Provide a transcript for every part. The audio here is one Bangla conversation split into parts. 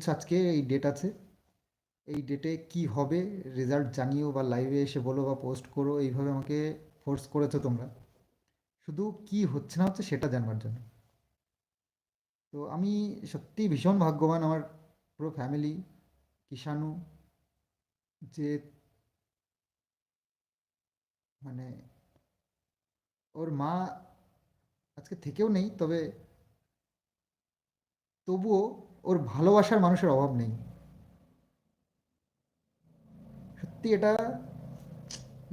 দিচ্ছ আজকে এই ডেট আছে। এই ডেটে কি হবে রেজাল্ট জানিও বা লাইভে এসে বলো বা পোস্ট করো, এইভাবে আমাকে ফোর্স করেছ তোমরা। শুধু কি হচ্ছে না হচ্ছে সেটা জানবার জন্য। তো আমি সত্যি ভীষণ ভাগ্যবান আমার পুরো ফ্যামিলি কিষাণু, যে মানে ওর মা আজকে থেকেও নেই, তবে তবুও ওর ভালোবাসার মানুষের অভাব নেই। সত্যি এটা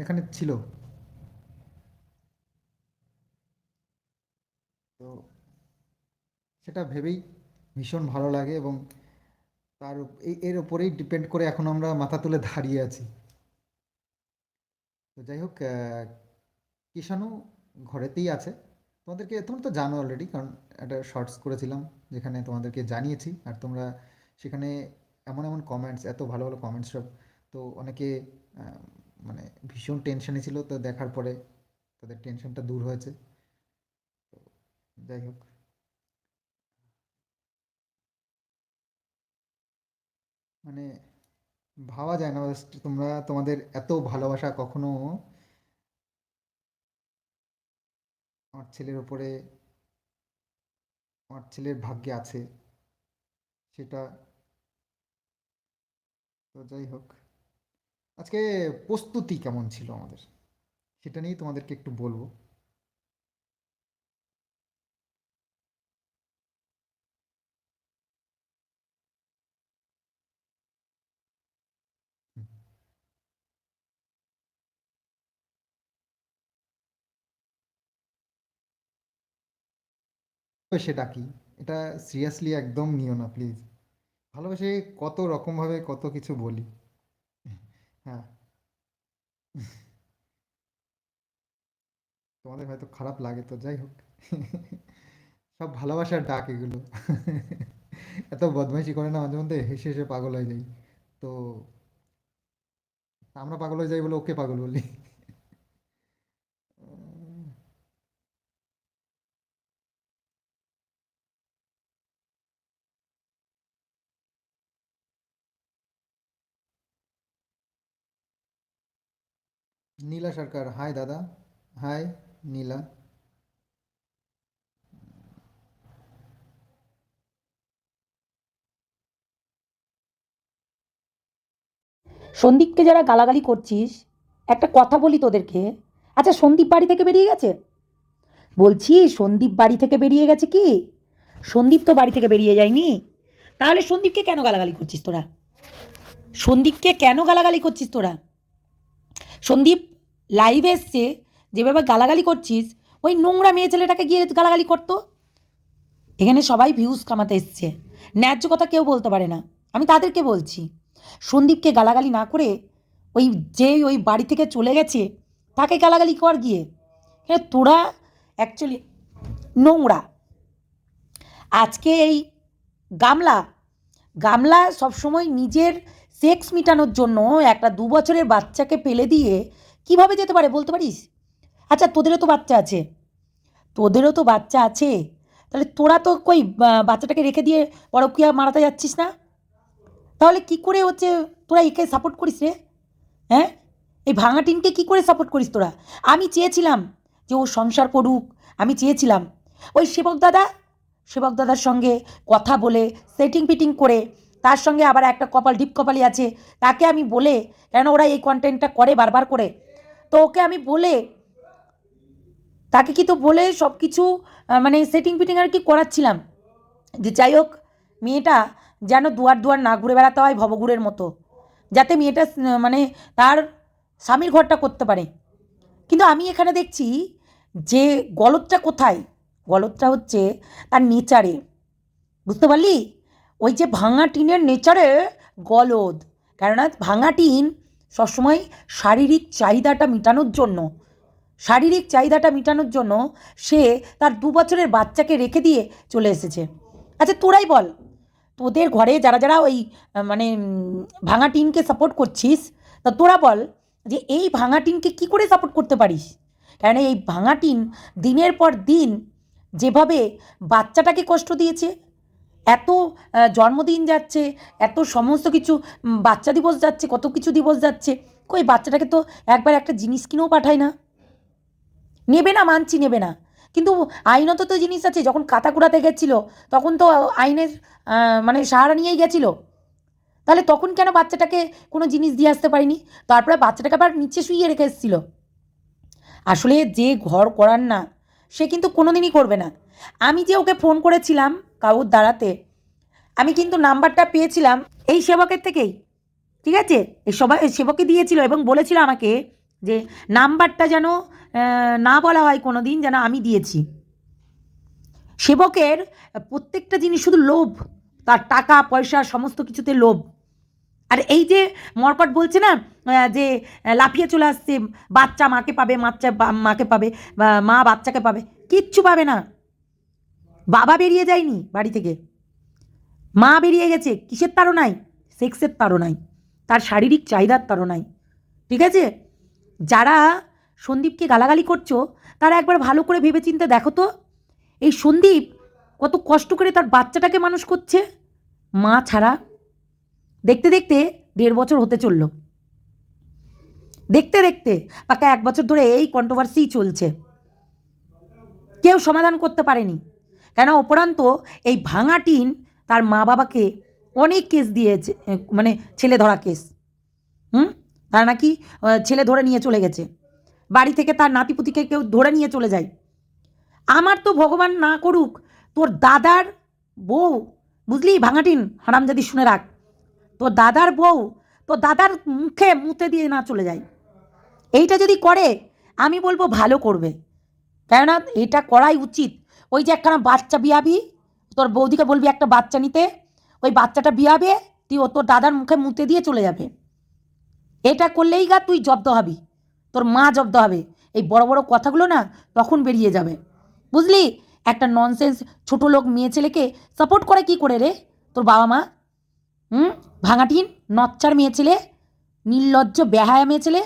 এখানে ছিল। তো সেটা ভেবেই ভীষণ ভালো লাগে এবং তার এর ওপরেই ডিপেন্ড করে এখন আমরা মাথা তুলে দাঁড়িয়ে আছি। তো যাই হোক কিষাণু ঘরেতেই আছে। তোমাদেরকে, তোমরা তো জানো অলরেডি কারণ একটা শর্টস করেছিলাম, যেখানে তোমাদেরকে জানিয়েছি, আর তোমরা সেখানে এমন এমন কমেন্টস এত ভালো ভালো কমেন্টস সব, তো অনেকে মানে ভীষণ টেনশনে ছিল, তো দেখার পরে তাদের টেনশনটা দূর হয়েছে। তো যাই হোক। মানে ভাবা যায় না তোমরা তোমাদের এত ভালোবাসা কখনো আমার ছেলের ওপরে আমার ছেলের ভাগ্যে আছে সেটা তো যাই হোক। আজকে প্রস্তুতি কেমন ছিল আমাদের? সেটা নিয়েই তোমাদেরকে একটু বলব। ভালোবেসে ডাকি এটা সিরিয়াসলি একদম নিও না প্লিজ ভালোবেসে কত রকমভাবে কত কিছু বলি। হ্যাঁ। তোমাদের হয়তো খারাপ লাগে তো, যাই হোক। সব ভালোবাসার ডাক এগুলো। এত বদমাইশি করে না, মাঝে মধ্যে হেসে হেসে পাগল হয়ে যাই। তো আমরা পাগল হয়ে যাই বলে ওকে পাগল বলি। নীলা সরকার, হাই দাদা, হাই নীলা। সন্দীপকে যারা গালাগালি করছিস, একটা কথা বলি তোদেরকে। আচ্ছা সন্দীপ বাড়ি থেকে বেরিয়ে গেছে? বলছি, সন্দীপ বাড়ি থেকে বেরিয়ে গেছে কি? সন্দীপ তো বাড়ি থেকে বেরিয়ে যায়নি। তাহলে সন্দীপকে কেন গালাগালি করছিস তোরা? সন্দীপকে কেন গালাগালি করছিস তোরা? সন্দীপ লাইভে এসছে, যেভাবে গালাগালি করছিস, ওই নোংরা মেয়ে ছেলেটাকে গিয়ে গালাগালি করতো। এখানে সবাই ভিউজ কামাতে এসছে। ন্যায্য কথা কেউ বলতে পারে না। আমি তাদেরকে বলছি, সন্দীপকে গালাগালি না করে ওই যে ওই বাড়ি থেকে চলে গেছে, তাকে গালাগালি কর গিয়ে। হ্যাঁ তোরা অ্যাকচুয়ালি নোংরা। আজকে এই গামলা গামলা সবসময় নিজের সেক্স মিটানোর জন্য একটা দু বছরের বাচ্চাকে ফেলে দিয়ে কীভাবে যেতে পারে বলতে পারিস? আচ্ছা তোদেরও তো বাচ্চা আছে। তোদেরও তো বাচ্চা আছে। তাহলে তোরা তো কই বাচ্চাটাকে রেখে দিয়ে পরকিয়া মারাতে যাচ্ছিস না? তাহলে কি করে হচ্ছে তোরা একে সাপোর্ট করিস রে? হ্যাঁ? এই ভাঙা টিমকে কী করে সাপোর্ট করিস তোরা? আমি চেয়েছিলাম যে ও সংসার করুক, আমি চেয়েছিলাম। ওই সেবক দাদা, সেবক দাদার সঙ্গে কথা বলে সেটিং পিটিং করে তার সঙ্গে আবার একটা কপাল, ডিপ কপালি আছে। তাকে আমি বলে, কেন ওরা এই কন্টেন্টটা করে বারবার করে? তো ওকে আমি বলে, তাকে কি তো বলে সব কিছু মানে সেটিং পিটিং আর কি করাচ্ছিলাম। যে যাই হোক, মেয়েটা যেন দুয়ার দুয়ার না ঘুরে বেড়াতে হয় ভবঘুরের মতো, যাতে মেয়েটা মানে তার স্বামীর ঘরটা করতে পারে। কিন্তু আমি এখানে দেখছি যে গলতটা কোথায়? গলতটা হচ্ছে তার নেচারে। বুঝতে পারলি? ওই যে ভাঙা টিনের নেচারে গলদ। কেননা ভাঙা টিন সবসময় শারীরিক চাহিদাটা মেটানোর জন্য, শারীরিক চাহিদাটা মেটানোর জন্য সে তার দু বছরের বাচ্চাকে রেখে দিয়ে চলে এসেছে। আচ্ছা তোরাই বল, তোদের ঘরে যারা যারা ওই মানে ভাঙা টিনকে সাপোর্ট করছিস, তা তোরা বল যে এই ভাঙা টিনকে কী করে সাপোর্ট করতে পারিস? কারণ এই ভাঙা টিন দিনের পর দিন যেভাবে বাচ্চাটাকে কষ্ট দিয়েছে এত জন্মদিন যাচ্ছে, এত সমস্ত কিছু বাচ্চা দিবস যাচ্ছে, কত কিছু দিবস যাচ্ছে। কই, বাচ্চাটাকে তো একবার একটা জিনিস কিনেও পাঠায় না। নেবে না, মানছি নেবে না। কিন্তু আইনত তো জিনিস আছে, যখন কাতা কুড়াতে গেছিল, তখন তো আইনের মানে সাহারা নিয়েই গেছিল। তাহলে তখন কেন বাচ্চাটাকে কোনো জিনিস দিয়ে আসতে পারিনি? তারপরে বাচ্চাটাকে আবার নিচে শুইয়ে রেখে এসেছিল। আসলে যে ঘর করার না, সে কিন্তু কোনো দিনই করবে না। আমি যে ওকে ফোন করেছিলাম কাউর দাঁড়াতে আমি কিন্তু নাম্বারটা পেয়েছিলাম এই সেবকের থেকেই, ঠিক আছে? এই সবাই সেবকে দিয়েছিল এবং বলেছিল আমাকে যে নাম্বারটা যেন না বলা হয় কোনো দিন যেন আমি দিয়েছি। সেবকের প্রত্যেকটা জিনিস শুধু লোভ, তার টাকা, পয়সা, সমস্ত কিছুতে লোভ। আর এই যে মরপট বলছে না যে লাফিয়ে চলে আসছে, বাচ্চা মাকে পাবে বাচ্চা মাকে পাবে মা বাচ্চাকে পাবে, কিচ্ছু পাবে না। বাবা বেরিয়ে যায়নি বাড়ি থেকে। মা বেরিয়ে গেছে, কিসের তাড়নায়? সেক্সের তাড়নায়। তার শারীরিক চাহিদার তাড়নায়। ঠিক আছে? যারা সন্দীপকে গালাগালি করছ, তারা একবার ভালো করে ভেবে ভেবেচিন্তে দেখো তো। এই সন্দীপ কত কষ্ট করে তার বাচ্চাটাকে মানুষ করছে। মা ছাড়া। দেখতে দেখতে দেড় বছর হতে চলল। দেখতে দেখতে পাকা এক বছর ধরে এই কন্ট্রোভার্সি চলছে। কেউ সমাধান করতে পারেনি। কেন অপরান্ত এই ভাঙা টিন তার মা বাবাকে অনেক কেস দিয়েছে মানে ছেলে ধরা কেস। হুম? তারা নাকি ছেলে ধরে নিয়ে চলে গেছে। বাড়ি থেকে তার নাতিপুতিকে কেউ ধরে নিয়ে চলে যায়। আমার তো ভগবান না করুক, তোর দাদার বউ, বুঝলি? ভাঙাটিন হারামজাদি শুনে রাখ। তোর দাদার বউ, তোর দাদার মুখে মুতে দিয়ে না চলে যায়। এইটা যদি করে, আমি বলব ভালো করবে। কেননা এটা করাই উচিত। ওই যে একখানা বাচ্চা বিয়াবি, তোর বৌদিকে বলবি একটা বাচ্চা নিতে, ওই বাচ্চাটা বিয়াবে, তুই ও তোর দাদার মুখে মুতে দিয়ে চলে যাবে। এটা করলেই গা তুই জব্দ হবি, তোর মা জব্দ হবে। এই বড় বড় কথাগুলো না তখন বেরিয়ে যাবে। বুঝলি? একটা ননসেন্স ছোট লোক মেয়ে ছেলেকে সাপোর্ট করে কি করে রে? তোর বাবা মা? হুম? ভাঙাটিন, নচ্চার মেয়ে ছেলে, নির্লজ্জ, বেহায়া মেয়ে ছেলে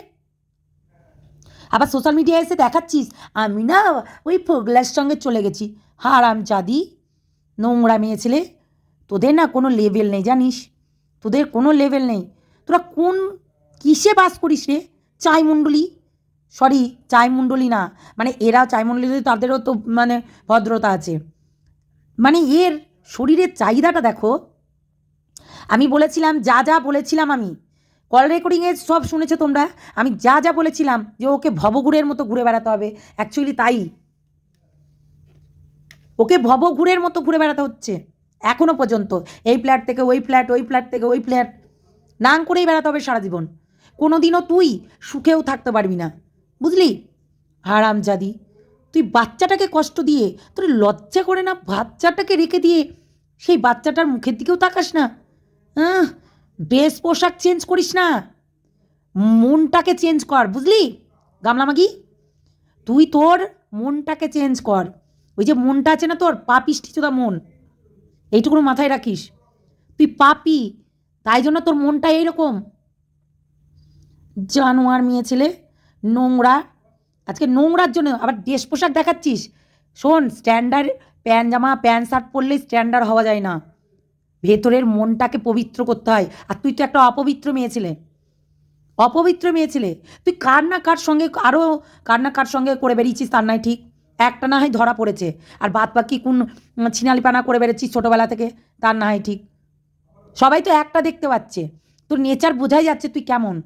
আবার সোশ্যাল মিডিয়ায় এসে দেখাচ্ছিস? আমি না ওই ফোগলার সঙ্গে চলে গেছি। হারাম জাদি, নোংরা মেয়ে ছেলে, তোদের না কোনো লেভেল নেই, জানিস? তোদের কোনো লেভেল নেই। তোরা কোন, কিসে বাস করিস রে? চাইমণ্ডলী? সরি চাইমণ্ডলী না। মানে এরা চাইমণ্ডলী তাদেরও তো মানে ভদ্রতা আছে। মানে এর শরীরের চাহিদাটা দেখো। আমি বলেছিলাম, যা যা বলেছিলাম আমি। কল রেকর্ডিংয়ে সব শুনেছো তোমরা? আমি যা যা বলেছিলাম যে ওকে ভবঘুরের মতো ঘুরে বেড়াতে হবে অ্যাকচুয়ালি তাই। ওকে ভবঘুরের মতো ঘুরে বেড়াতে হচ্ছে এখনও পর্যন্ত। এই ফ্ল্যাট থেকে ওই ফ্ল্যাট ওই ফ্ল্যাট থেকে ওই ফ্ল্যাট নাং করেই বেড়াতে হবে সারা জীবন। কোনো দিনও তুই সুখেও থাকতে পারবি না। বুঝলি? হারাম জাদি। তুই বাচ্চাটাকে কষ্ট দিয়ে তোর লজ্জা করে না? বাচ্চাটাকে রেখে দিয়ে সেই বাচ্চাটার মুখের দিকেও তাকাস না। আহ, ড্রেস পোশাক চেঞ্জ করিস না। মনটাকে চেঞ্জ কর, বুঝলি? গামলা মাগি, তুই তোর মনটাকে চেঞ্জ কর। ওই যে মনটা আছে না তোর পাপিষ্টি চোদা মন, এইটুকুনো মাথায় রাখিস। তুই পাপি, তাই জন্য তোর মনটা এইরকম। জানোয়ার মেয়ে ছেলে, নোংরা। আজকে নোংরার জন্য আবার ড্রেস পোশাক দেখাচ্ছিস। শোন স্ট্যান্ডার্ড প্যান্ট, জামা, প্যান্ট, শার্ট পরলেই স্ট্যান্ডার্ড হওয়া যায় না। ভেতরের মনটাকে পবিত্র করতে হয়। আর তুই তো একটা অপবিত্র মেয়ে ছিলে। অপবিত্র মেয়ে ছিলে। তুই কার না কার সঙ্গে আরও কার না কার সঙ্গে করে বেরিয়েছিস তার নাই ঠিক? একটা না হয় ধরা পড়েছে। আর বাদ বাকি কোন ছিনালিপানা করে বেড়েছিস ছোটোবেলা থেকে, তার না হয় ঠিক? সবাই তো একটা দেখতে পাচ্ছে। তোর নেচার বোঝাই যাচ্ছে তুই কেমন?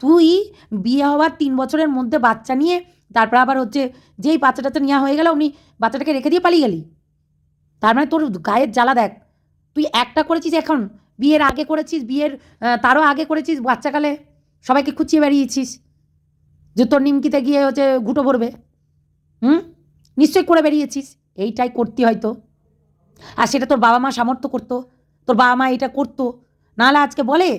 তুই বিয়ে হওয়ার তিন বছরের মধ্যে বাচ্চা নিয়ে, তারপর আবার হচ্ছে যেই বাচ্চাটাতে নেওয়া হয়ে গেল, উনি বাচ্চাটাকে রেখে দিয়ে পালিয়ে গেলি। তার মানে তোর গায়ের জ্বালা দেখ। তুই একটা করেছিস এখন? বিয়ের আগে করেছিস? বিয়ের তারও আগে করেছিস? বাচ্চাকালে? সবাইকে খুঁচিয়ে বেরিয়েছিস যে তোর নিমকিতে গিয়ে হচ্ছে ঘুটো ভরবে? হুম? নিশ্চয়ই করে বেরিয়েছিস এইটাই করতে হয়তো। আর সেটা তোর বাবা মা সামর্থ্য করতো। তোর বাবা মা এটা করতো। নাহলে আজকে বলে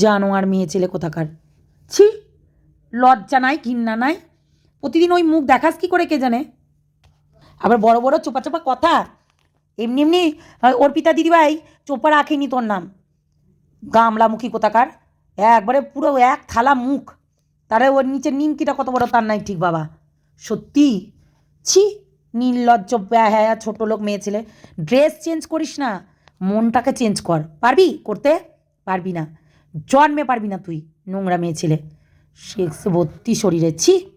জানো আর মেয়ে ছেলে কোথাকার? ছি, লজ্জা নাই ঘিন্না নাই। প্রতিদিন ওই মুখ দেখাস কি করে কে জানে? আবার বড় বড় চোপা চোপা কথা। এমনি এমনি অর্পিতা দিদিভাই চোপা রাখেনি তোর নাম। গামলামুখী কোথাকার? একবারে পুরো এক থালা মুখ। তারে ওর নিচে নিমকিটা কত বড়, তার নাই ঠিক বাবা। সত্যি? ছি, নির্লজ্জ হ্যাঁ ছোট লোক, মেয়ে, ছেলে। ড্রেস চেঞ্জ করিস না, মনটাকে চেঞ্জ কর। পারবি করতে? পারবি না। জন্মে পারবি না তুই, নোংরা মেয়ে, ছেলে। সেক্স ভর্তি শরীরে, ছি।